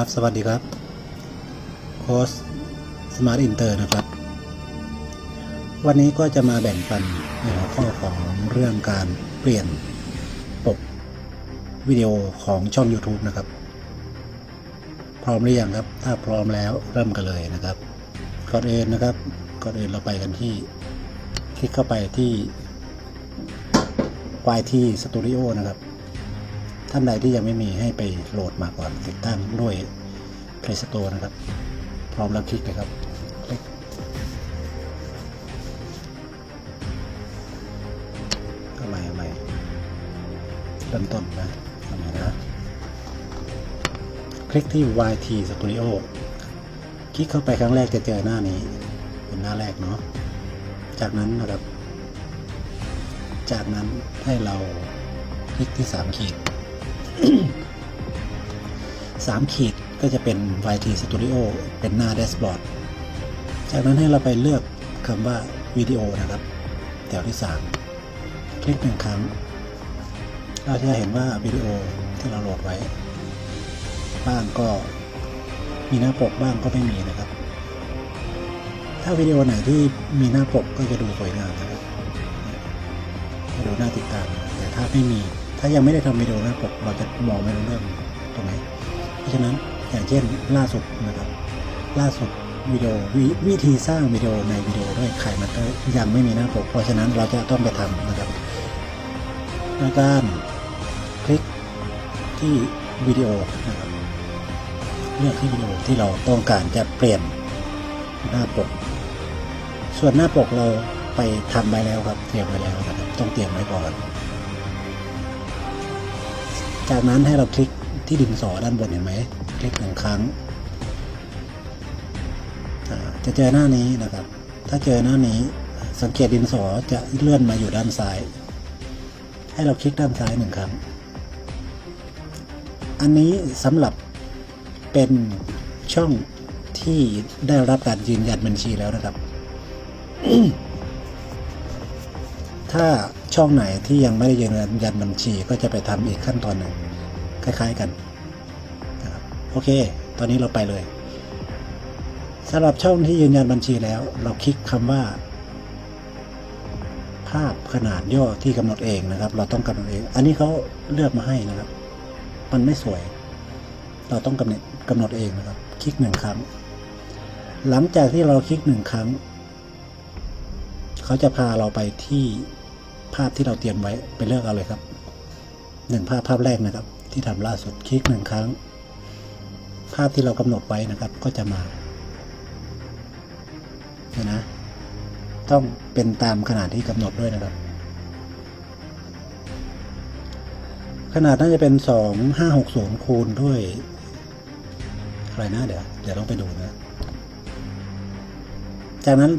ครับ สวัสดีครับ โค้ชสมาร์ทอินเตอร์นะครับ วันนี้ก็จะมาแบ่งปันในหัวข้อของเรื่องการเปลี่ยนปกวิดีโอของช่อง YouTube นะครับ พร้อมหรือยังครับ ถ้าพร้อมแล้วเริ่มกันเลยนะครับ ก่อนอื่นนะครับ ก่อนอื่นเราไปกันที่ คลิกเข้าไปที่ YT Studio นะครับท่านใดที่ยังไม่มีให้ไปโหลดมาก่อนติดตั้งด้วย Play Store นะครับ พร้อมแล้วคลิกเลยครับคลิกเข้ามาใหม่เริ่มต้นนะทำไมนะ คลิกที่ YT Studio คลิกเข้าไปครั้งแรกจะเจอหน้านี้ เป็นหน้าแรกเนาะ จากนั้นนะครับ จากนั้นให้เราคลิกที่ 3 ขีด 3 ขีด ก็จะเป็น YT Studio เป็นหน้าแดชบอร์ด จากนั้นให้เราไปเลือกคำว่าวิดีโอนะครับแถวที่ 3 คลิกหนึ่งครั้ง เราจะเห็นว่าวิดีโอที่เราโหลดไว้ บ้างก็มีหน้าปกบ้างก็ไม่มีนะครับ ถ้าวิดีโอไหนที่มีหน้าปกก็จะดูสวยงามนะครับจะดูน่าติดตาม แต่ถ้าไม่มี ถ้ายังไม่ได้ทำวิดีโอหน้าปกเราจะมองไม่รู้เรื่องตรงไหนเพราะฉะนั้น อย่างเช่นล่าสุดนะครับ ล่าสุดวิดีโอววิธีสร้างวิดีโอในวิดีโอด้วยไข่มันก็ยังไม่มีหน้าปก เพราะฉะนั้นเราจะต้องไปทำนะครับในการคลิกที่วิดีโอนะครับเลือกที่วิดีโอที่เราต้องการจะเปลี่ยนหน้าปก ส่วนหน้าปกเราไปทำไว้แล้วครับเตรียมไว้แล้วนะครับต้องเตรียมไว้ก่อน จากนั้นให้เราคลิกที่ดินสอด้านบนเห็นไหม คลิกหนึ่งครั้ง จะเจอหน้านี้นะครับ ถ้าเจอหน้านี้สังเกตดินสอจะเลื่อนมาอยู่ด้านซ้าย ให้เราคลิกด้านซ้ายหนึ่งครั้ง อันนี้สำหรับเป็นช่องที่ได้รับการยืนยันบัญชีแล้วนะครับ ถ้าช่องไหนที่ยังไม่ได้ยืนยันบัญชีก็จะไปทำอีกขั้นตอนหนึ่งคล้าย ๆ กัน โอเค ตอนนี้เราไปเลยสำหรับช่องที่ยืนยันบัญชีแล้ว เราคลิกคำว่า ภาพขนาดย่อที่กำหนดเองนะครับ เราต้องกำหนดเอง อันนี้เขาเลือกมาให้นะครับ มันไม่สวย เราต้องกำหนดกำหนดเองนะครับ คลิกหนึ่งครั้ง หลังจากที่เราคลิกหนึ่งครั้ง เขาจะพาเราไปที่ภาพที่เราเตรียมไว้ไปเลือกเอาเลยครับหนึ่งภาพภาพแรกนะครับ ที่ทำล่าสุดคลิกหนึ่งครั้ง ภาพที่เรากำหนดไว้นะครับก็จะมาเห็นนะ ต้องเป็นตามขนาดที่กำหนดด้วยนะครับ ขนาดน่าจะเป็นสองห้าหกศูนย์คูณด้วย อะไรนะเดี๋ยว เดี๋ยวต้องไปดูนะ จากนั้น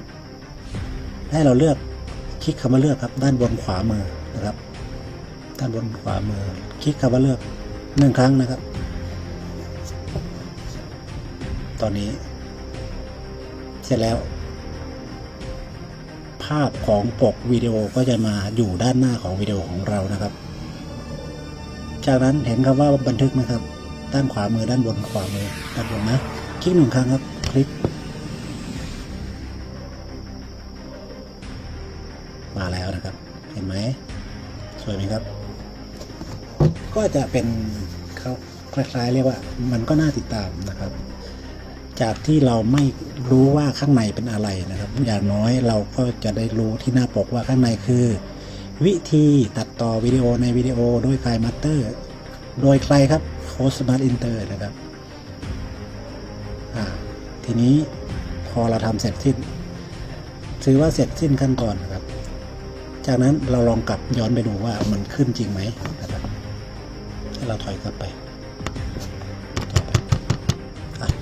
ให้เราเลือกคลิกคำว่าเลือกครับด้านบนขวามือนะครับ ด้านบนขวามือ คลิกคำว่าเลือกหนึ่งครั้งนะครับ ตอนนี้ เสร็จแล้ว ภาพของปกวิดีโอก็จะมาอยู่ด้านหน้าของวิดีโอของเรานะครับ จากนั้นเห็นคำว่าบันทึกไหมครับ ด้านขวามือด้านบนขวามือด้านบนนะคลิกหนึ่งครั้งครับ คลิก มาแล้วนะครับ เห็นไหมสวยไหมครับ ก็จะเป็นเขาคล้ายๆ เรียกว่ามันก็น่าติดตามนะครับ จากที่เราไม่รู้ว่าข้างในเป็นอะไรนะครับ อย่างน้อยเราก็จะได้รู้ที่หน้าปกว่าข้างในคือ วิธีตัดต่อวิดีโอในวิดีโอโดยคายมัตเตอร์ โดยใครครับโค้ชมาร์ทอินเตอร์นะครับทีนี้พอเราทำเสร็จสิ้น ถือว่าเสร็จสิ้นขั้นตอนนะครับ จากนั้นเราลองกลับย้อนไปดูว่ามันขึ้นจริงไหมนะครับให้เราถอยกลับไป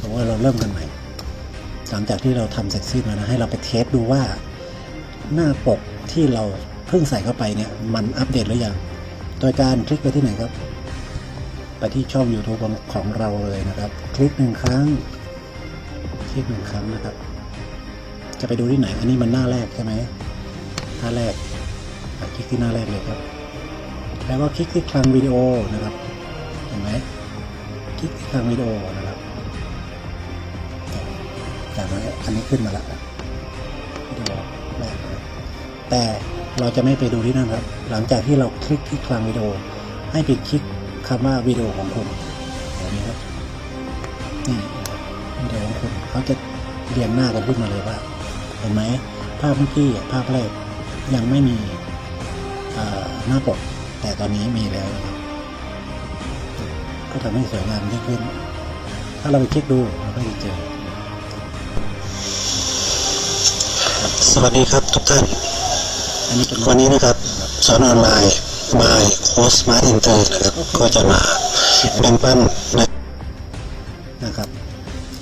มมติว่าเราเริ่มกันใหม่ หลังจากที่เราทำเสร็จสิ้นแล้วนะให้เราไปเทสดูว่าหน้าปกที่เราเพิ่งใส่เข้าไปเนี่ยมันอัปเดตหรือยัง โดยการคลิกไปที่ไหนครับ ไปที่ช่อง YouTube ของเราเลยนะครับ คลิกหนึ่งครั้ง คลิกหนึ่งครั้งนะครับ จะไปดูที่ไหน อันนี้มันหน้าแรกใช่ไหมหน้าแรก คลิกที่หน้าแรกเลยครับ แล้วก็คลิกที่คลังวิดีโอนะครับ เห็นไหมคลิกที่คลังวิดีโอนะครับ จากนั้นอันนี้ขึ้นมาแล้วนะครับแต่เราจะไม่ไปดูที่นั่นครับ หลังจากที่เราคลิกที่คลังวิดีโอ ให้ไปคลิกคำว่าวิดีโอของคุณแบบนี้ครับนี่นะครับวิดีโอของคุณเขาจะเรียงหน้ากันขึ้นมาเลยว่า เห็นไหมภาพเมื่อกี้อ่ภาพแรกยังไม่มีหน้าปก แต่ตอนนี้มีแล้วนะครับก็ทำให้สวยงามยิ่งขึ้น ถ้าเราไปเช็คดูเราก็จะเจอ สวัสดีครับทุกท่านอันนี้เป็นวันนี้นะครับสอนออนไลน์บายโค้ชมาร์ทอินเตอร์นะครับก็จะมาแบ่งปันในนะครับ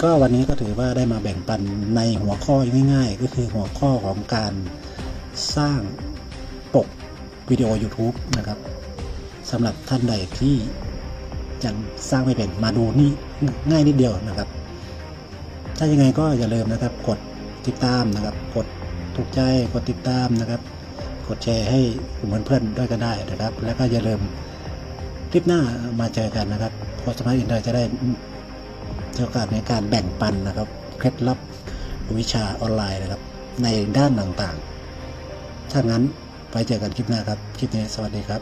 ก็วันนี้ก็ถือว่าได้มาแบ่งปันในหัวข้อง่ายๆ ก็คือหัวข้อของการสร้างปกวิดีโอ YouTube นะครับสำหรับท่านใดที่ยังสร้างไม่เป็นมาดูนี่ง่ายนิดเดียวนะครับ ถ้ายังไงก็อย่าลืมนะครับ กดติดตามนะครับ กด ถูกใจกดติดตามนะครับ กดแชร์ให้กลุ่มเพื่อนๆด้วยก็ได้นะครับ แล้วก็อย่าลืมคลิปหน้ามาเจอกันนะครับโค้ชมาร์ทอินเตอร์จะได้โอกาสในการแบ่งปันนะครับเคล็ดลับวิชาออนไลน์นะครับ ในด้านต่างๆ ถ้างั้นไปเจอกันคลิปหน้าครับ คลิปนี้สวัสดีครับ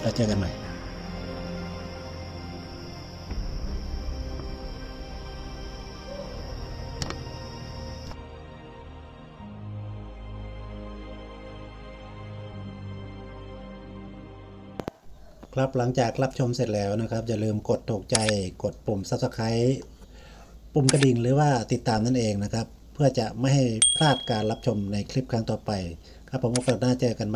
แล้วเจอกันใหม่ ครับหลังจากรับชมเสร็จแล้วนะครับ อย่าลืมกดถูกใจกดปุ่ม subscribe ปุ่มกระดิ่งหรือว่าติดตามนั่นเองนะครับ เพื่อจะไม่ให้พลาดการรับชมในคลิปครั้งต่อไป ครับผมโอกาสหน้าเจอกัน